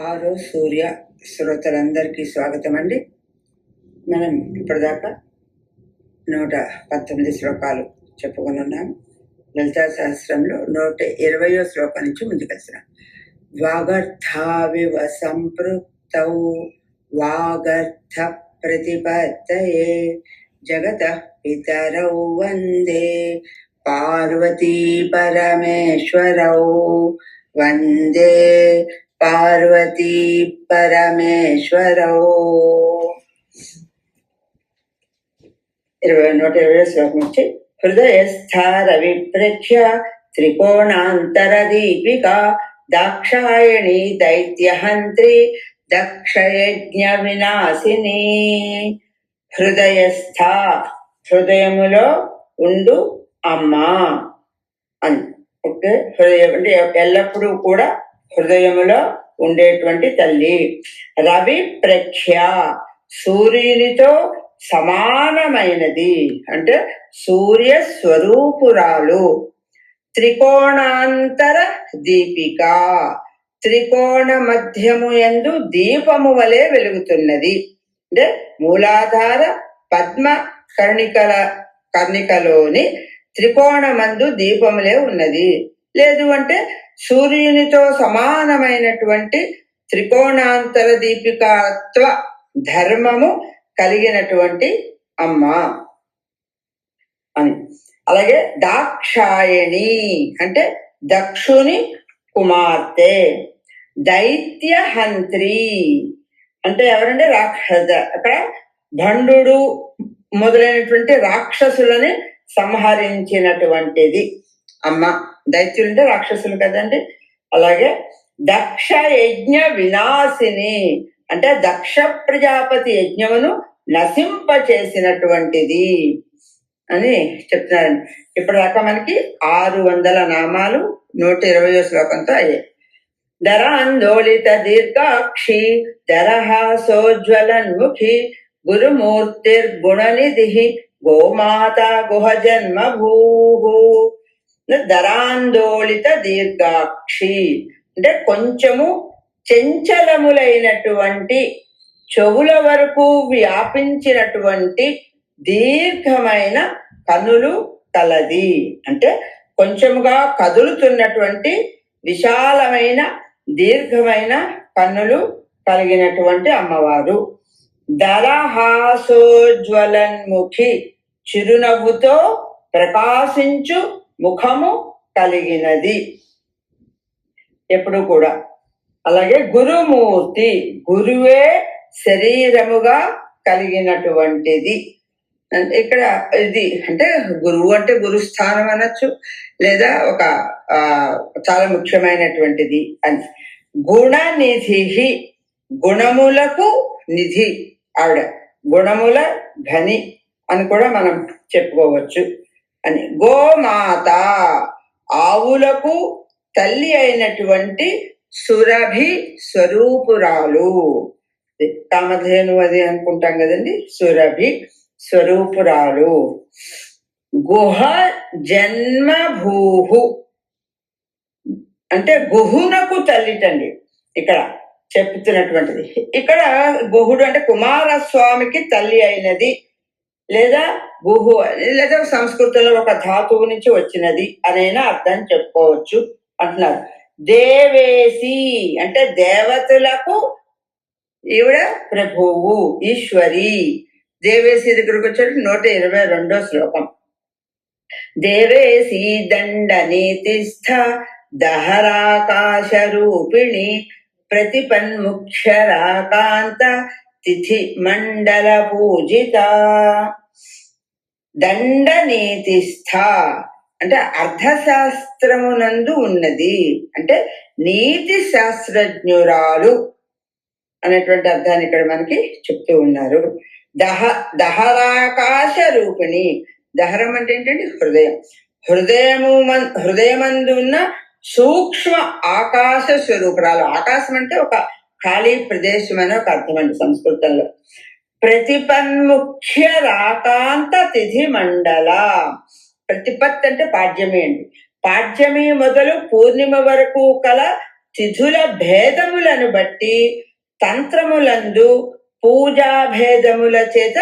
ఆరో సూర్య శ్రోతలందరికీ స్వాగతం అండి మనం ఇప్పటిదాకా నూట పంతొమ్మిది శ్లోకాలు చెప్పుకొని ఉన్నాము లలితా సహస్రంలో నూట ఇరవయో శ్లోకం నుంచి ముందుకెళ్తున్నాం వాగర్థావివ సంపృక్తౌ వాగర్థ ప్రతిపత్తయే జగత పితరౌ వందే పార్వతీ పరమేశ్వరౌ వందే పార్వతీ పరమేశ్వరో ఇరవై నూట ఇరవై శ్లోకం వచ్చి హృదయస్థార విప్రేక్ష్య త్రికోణాంతర దీపిక దాక్షాయణి దైత్యహంత్రి దక్షయజ్ఞ వినాశిని హృదయస్థ హృదయములో ఉండు అమ్మా. అని ఓకే? హృదయం అంటే ఎల్లప్పుడూ కూడా హృదయములో ఉండేటువంటి తల్లి. రవి ప్రఖ్య. సూర్యునితో సమానమైనది. అంటే సూర్య స్వరూపురాలు త్రికోణాంతర దీపిక. త్రికోణ మధ్యము ఎందు దీపము వలె వెలుగుతున్నది. అంటే మూలాధార పద్మ కర్ణికల కర్ణికలోని త్రికోణమందు దీపములే ఉన్నది. లేదు అంటే సూర్యునితో సమానమైనటువంటి త్రికోణాంతర దీపికాత్వ ధర్మము కలిగినటువంటి అమ్మ అని. అలాగే దాక్షాయణి అంటే దక్షుని కుమార్తె దైత్యహంత్రి అంటే ఎవరంటే రాక్షస అక్కడ భండు మొదలైనటువంటి రాక్షసులని సంహరించినటువంటిది. అమ్మ దైత్యులంటే రాక్షసులు కదండి. అలాగే దక్ష యజ్ఞ వినాశిని. అంటే దక్ష ప్రజాపతి యజ్ఞమును నశింప చేసినటువంటిది అని చెప్తున్నారండి. ఇప్పటిదాకా మనకి ఆరు వందల నామాలు నూట ఇరవై శ్లోకంతో అయ్యాయి. దరాందోళిత దీర్ఘాక్షి దరహాసోజ్వలన్ముఖి గురుమూర్తిర్గుణనిధి గోమాత గుహ జన్మ భూ ధరాందోళిత దీర్ఘాక్షి. అంటే కొంచెము చెంచలములైనటువంటి చెవుల వరకు వ్యాపించినటువంటి దీర్ఘమైన కనులు కలది అంటే కొంచెముగా కదులుతున్నటువంటి విశాలమైన దీర్ఘమైన కన్నులు కలిగినటువంటి అమ్మవారు. దరహాసోజ్వలన్ముఖి చిరునవ్వుతో ప్రకాశించు ముఖము కలిగినది. ఎప్పుడు కూడా. అలాగే గురుమూర్తి గురువే శరీరముగా కలిగినటువంటిది. ఇక్కడ ఇది అంటే గురువు అంటే గురుస్థానం అనొచ్చు లేదా ఒక చాలా ముఖ్యమైనటువంటిది అని. గుణనిధి గుణములకు నిధి ఆవిడ. గుణముల ఘని అని కూడా మనం చెప్పుకోవచ్చు. అని. గోమాత ఆవులకు తల్లి అయినటువంటి సురభి స్వరూపురాలు. కామధేను అది అనుకుంటాం కదండి. సురభి స్వరూపురాలు. గుహ జన్మభూహు. అంటే గుహునకు తల్లిటండి. ఇక్కడ చెప్తున్నటువంటిది. ఇక్కడ గుహుడు అంటే కుమారస్వామికి తల్లి అయినది. లేదా గుహు లేదా సంస్కృతంలో ఒక ధాతువు నుంచి వచ్చినది అనైనా అర్థం చెప్పుకోవచ్చు అంటున్నారు. దేవేసి అంటే దేవతలకు ఈవిడ ప్రభువు ఈశ్వరి. దేవేసి దగ్గరకు వచ్చేటి నూట ఇరవై రెండో శ్లోకం. దేవేసి దండ నీతిస్థ దహరాకాశ రూపిణి ప్రతిపన్ముఖ్యరాకాంత తిథి మండల పూజిత. దండ నీతిస్థ అంటే అర్థశాస్త్రమునందు ఉన్నది. అంటే నీతి శాస్త్రజ్ఞురాలు అనేటువంటి అర్థాన్ని ఇక్కడ మనకి చెప్తూ ఉన్నారు. దహ దహరాకాశ రూపిణి దహరం అంటే ఏంటంటే హృదయం. హృదయము హృదయమందు ఉన్న సూక్ష్మ ఆకాశ స్వరూపురాలు. ఆకాశం అంటే ఒక ఖాళీ ప్రదేశం అని ఒక అర్థం అండి సంస్కృతంలో. ప్రతిపన్ముఖ్య రాకాంత తిథి మండల. ప్రతిపత్ అంటే పాడ్యమే అండి. పాడ్యమి మొదలు పూర్ణిమ వరకు కల తిథుల భేదములను బట్టి తంత్రములందు పూజా భేదముల చేత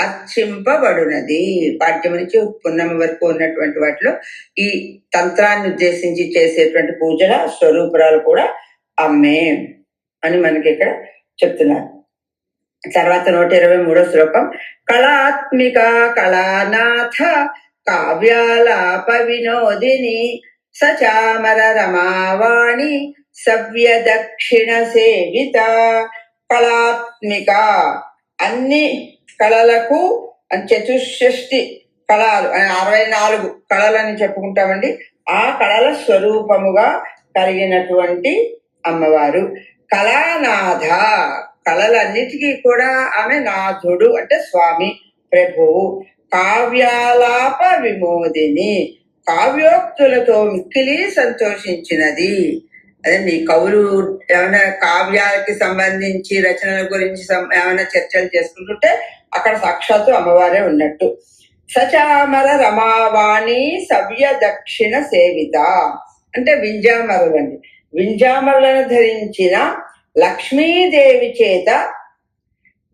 అర్చింపబడునది. పాఠ్యం నుంచి పున్నమి వరకు ఉన్నటువంటి వాటిలో ఈ తంత్రాన్ని ఉద్దేశించి చేసేటువంటి పూజల స్వరూపురాలు కూడా అమ్మే అని మనకి ఇక్కడ చెప్తున్నారు. తర్వాత నూట ఇరవై మూడో శ్లోకం. కళాత్మిక కళానాథ కావ్యాలాప వినోదిని సచామర రమావాణి సవ్య దక్షిణ సేవిత. కళాత్మిక అన్ని కళలకు చతుషష్టి కళలు అరవై నాలుగు కళలని చెప్పుకుంటామండి. ఆ కళల స్వరూపముగా కలిగినటువంటి అమ్మవారు. కళానాథ కళలన్నిటికీ కూడా ఆమె నాథుడు అంటే స్వామి ప్రభువు కావ్యాలాప విమోదిని కావ్యోక్తులతో మిక్కిలి సంతోషించినది. అదండి కవులు ఏమైనా కావ్యాలకి సంబంధించి రచనల గురించి ఏమైనా చర్చలు చేసుకుంటుంటే అక్కడ సాక్షాత్తు అమ్మవారే ఉన్నట్టు. సచామర రమావాణి సవ్య దక్షిణ సేవిత. అంటే వింజామరులు అండి వింజామరులను ధరించిన లక్ష్మీదేవి చేత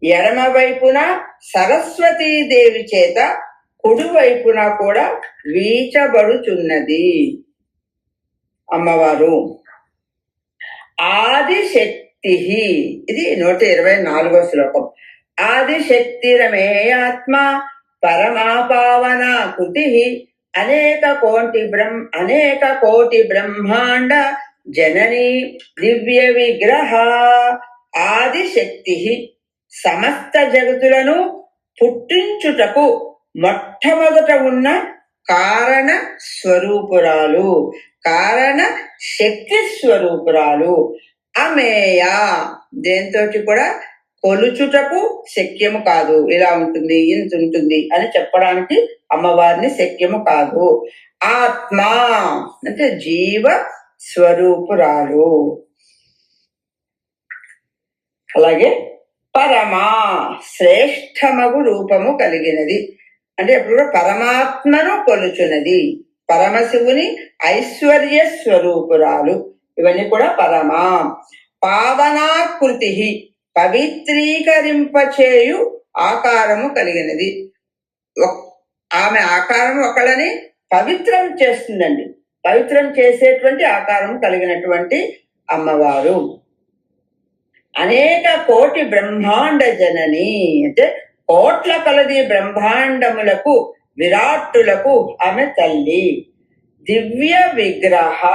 ఎడమవైపున సరస్వతీదేవి చేత కుడివైపున కూడా వీచబడుచున్నది. అమ్మవారు ఆదిశక్తి ఇది నూట ఇరవై నాలుగో శ్లోకం. ఆదిశక్తిరమే ఆత్మ పరమాపావన కృతి అనేక కోటి బ్రహ్మ అనేక కోటి బ్రహ్మాండ జనని దివ్య విగ్రహ ఆదిశక్తి సమస్త జగతులను పుట్టించుటకు మొట్టమొదట ఉన్న కారణ స్వరూపురాలు కారణ శక్తి స్వరూపురాలు. అమేయ. దేంతో కూడా కొలుచుటకు శక్యము కాదు. ఇలా ఉంటుంది ఇంత ఉంటుంది అని చెప్పడానికి అమ్మవారిని శక్యము కాదు. ఆత్మ అంటే జీవ స్వరూపురాలు. అలాగే పరమా శ్రేష్టమగు రూపము కలిగినది. అంటే ఎప్పుడు పరమాత్మను కొలుచున్నది. పరమశివుని ఐశ్వర్య స్వరూపురాలు. ఇవన్నీ కూడా పరమా. పావనాకృతి పవిత్రీకరింపచేయు ఆకారము కలిగినది. ఆమె ఆకారం ఒకళ్ళని పవిత్రం చేస్తుందండి. పవిత్రం చేసేటువంటి ఆకారం కలిగినటువంటి అమ్మవారు. అనేక కోటి బ్రహ్మాండ జనని అంటే కోట్ల కొలది బ్రహ్మాండములకు విరాట్టులకు ఆమె తల్లి. దివ్య విగ్రహ.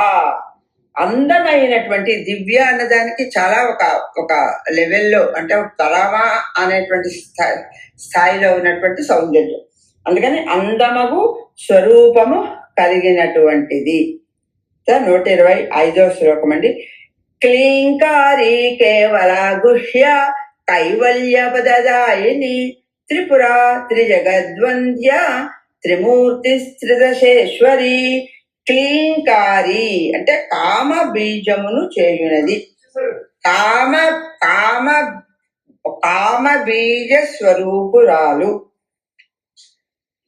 అందమైనటువంటి దివ్య అన్నదానికి చాలా ఒక ఒక లెవెల్లో అంటే తలవా అనేటువంటి స్థాయి స్థాయిలో ఉన్నటువంటి సౌందర్యం. అందుకని అందమగు స్వరూపము కలిగినటువంటిది. నూట ఇరవై ఐదో శ్లోకం అండి. క్లీంకారి కేవల గుహ్య కైవల్య పదదాయిని త్రిపుర త్రిజగద్వంద్య త్రిమూర్తి త్రిదశేశ్వరి క్లీంకారి అంటే కామ బీజమును చేయునది. కామ కామ కామ బీజ స్వరూపురాలు.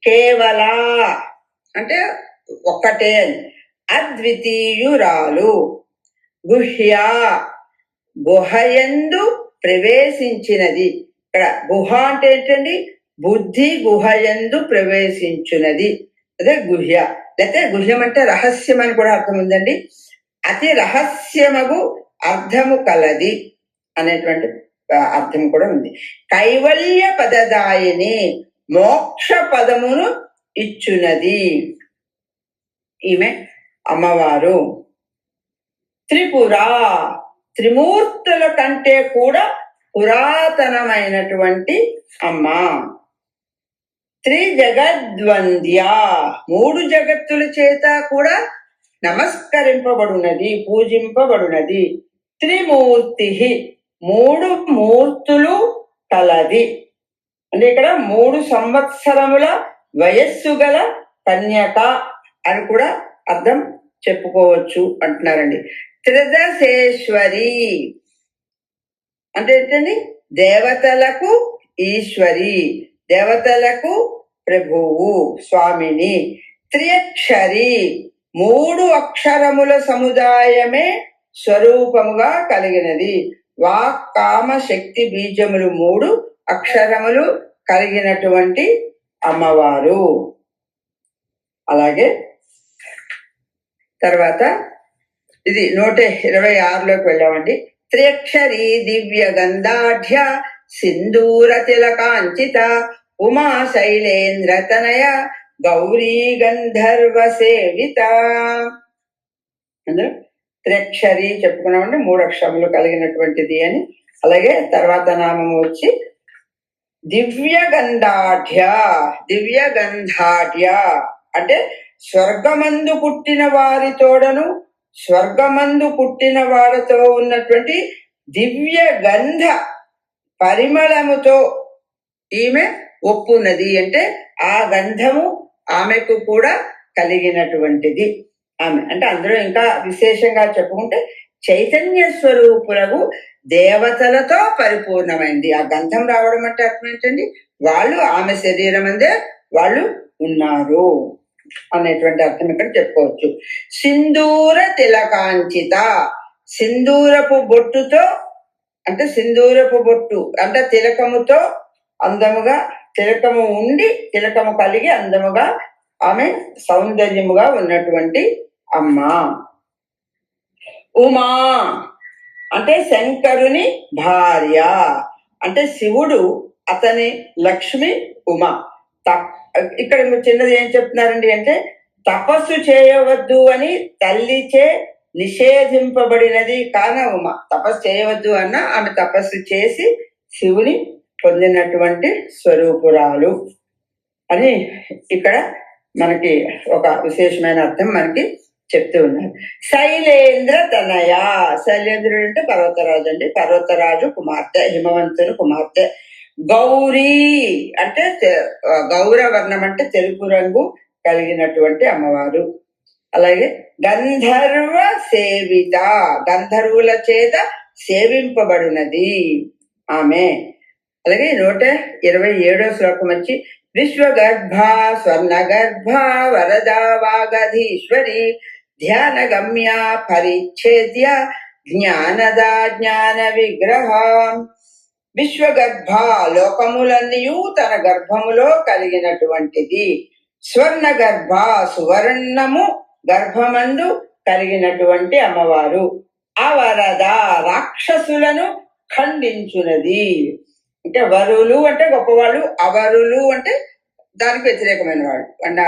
కేవల అంటే ఒక్కటే అని. అద్వితీయురాలు గుహ్య గుహయందు ప్రవేశించినది. ఇక్కడ గుహ అంటే ఏంటండి? బుద్ధి గుహయందు ప్రవేశించున్నది అదే గుహ్య. లేకపోతే గుహ్యం అంటే రహస్యం అని కూడా అర్థం ఉందండి. అతి రహస్యమగు అర్థము కలది అనేటువంటి అర్థం కూడా ఉంది. కైవల్య పదదాయని మోక్ష పదమును ఇచ్చునది. ఈమె అమ్మవారు. త్రిపుర త్రిమూర్తుల కంటే కూడా పురాతనమైనటువంటి అమ్మ. త్రిజగద్వంద్య మూడు జగత్తుల చేత కూడా నమస్కరింపబడునది పూజింపబడునది త్రిమూర్తి మూడు మూర్తులు కలది. అంటే ఇక్కడ మూడు సంవత్సరముల వయస్సు గల కన్యక. అని కూడా అర్థం చెప్పుకోవచ్చు అంటున్నారండి. త్రిదశేశ్వరి అంటే ఏంటండి? దేవతలకు ఈశ్వరి దేవతలకు ప్రభువు స్వామిని. త్రియక్షరి మూడు అక్షరముల సముదాయమే స్వరూపముగా కలిగినది. వాక్ కామ శక్తి బీజములు మూడు అక్షరములు కలిగినటువంటి అమ్మవారు. అలాగే తర్వాత ఇది నూట ఇరవై ఆరులోకి వెళ్ళామండి. త్రియక్షరి దివ్య గంధాఢ్య సింధూర తిలకాంచిత ఉమా శైలేంద్ర తనయ గౌరీ గంధర్వ సేవిత. అందులో త్రియక్షరి చెప్పుకున్నామంటే మూడు అక్షరములు కలిగినటువంటిది అని. అలాగే తర్వాత నామము వచ్చి దివ్య గంధాఢ్య దివ్య గంధాఢ్య. అంటే స్వర్గమందు పుట్టిన వారితోడను స్వర్గమందు పుట్టిన వారితో ఉన్నటువంటి దివ్య గంధ పరిమళముతో ఈమె ఒప్పున్నది. అంటే ఆ గంధము ఆమెకు కూడా కలిగినటువంటిది. ఆమె అంటే అందులో ఇంకా విశేషంగా చెప్పుకుంటే చైతన్య స్వరూపులకు దేవతలతో పరిపూర్ణమైంది. ఆ గంధం రావడం అంటే అర్థం ఏంటండి? వాళ్ళు ఆమె శరీరం అందే వాళ్ళు ఉన్నారు. అనేటువంటి అర్థం ఇక్కడ చెప్పుకోవచ్చు. సింధూర తిలకాంచిత. సింధూరపు బొట్టుతో అంటే సింధూరపు బొట్టు అంటే తిలకముతో అందముగా తిలకము ఉండి తిలకము కలిగి అందముగా ఆమె సౌందర్యముగా ఉన్నటువంటి అమ్మ. ఉమా అంటే శంకరుని భార్య. అంటే శివుడు అతని లక్ష్మి ఉమా. ఇక్కడ మీరు చిన్నది ఏం చెప్తున్నారండి అంటే తపస్సు చేయవద్దు అని తల్లిచే నిషేధింపబడినది కాన ఉమ. తపస్సు చేయవద్దు అన్న ఆమె తపస్సు చేసి శివుని పొందినటువంటి స్వరూపురాలు. అని ఇక్కడ మనకి ఒక విశేషమైన అర్థం మనకి చెప్తూ ఉన్నారు. శైలేంద్ర తనయ. శైలేంద్రుడు అంటే పర్వతరాజు అండి. పర్వతరాజు కుమార్తె హిమవంతుని కుమార్తె. గౌరీ అంటే గౌరవర్ణం అంటే తెలుపు రంగు కలిగినటువంటి అమ్మవారు. అలాగే గంధర్వ సేవిత గంధర్వుల చేత సేవింపబడినది ఆమె. అలాగే నూట ఇరవై ఏడో శ్లోకం వచ్చి విశ్వగర్భ స్వర్ణగర్భ వరదా వాగధీశ్వరి ధ్యాన గమ్య పరిచ్ఛేద్య జ్ఞానదా జ్ఞాన విగ్రహం విశ్వగర్భ లోకములన్నయు తన గర్భములో కలిగినటువంటిది. స్వర్ణ గర్భ సువర్ణము గర్భమందు కలిగినటువంటి అమ్మవారు. ఆ వరద రాక్షసులను ఖండించునది. అంటే వరులు అంటే గొప్పవాళ్ళు అవరులు అంటే దానికి వ్యతిరేకమైన వాళ్ళు. అన్న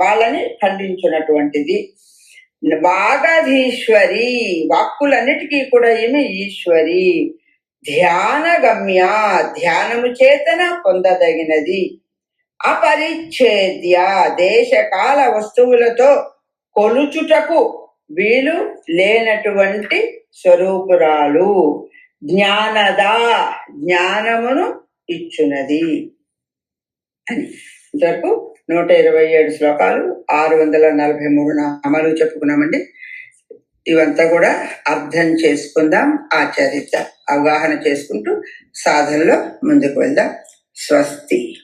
వాళ్ళని ఖండించున్నటువంటిది వాగధీశ్వరి వాక్కులన్నిటికీ కూడా ఏమి ఈశ్వరి. ధ్యాన గమ్య ధ్యానము చేతన పొందదగినది. అపరిచ్ఛేద్య దేశకాల వస్తువులతో కొలుచుటకు వీలు లేనటువంటి స్వరూపురాలు. జ్ఞానదా జ్ఞానమును ఇచ్చునది. అని ఇంతవరకు నూట ఇరవై ఏడు శ్లోకాలు ఆరు వందల నలభై మూడు నామాలు చెప్పుకున్నామండి. ఇవంతా కూడా అర్థం చేసుకుందాం ఆచరిద్దాం. అవగాహన చేసుకుంటూ సాధనలో ముందుకు వెళ్దాం. స్వస్తి.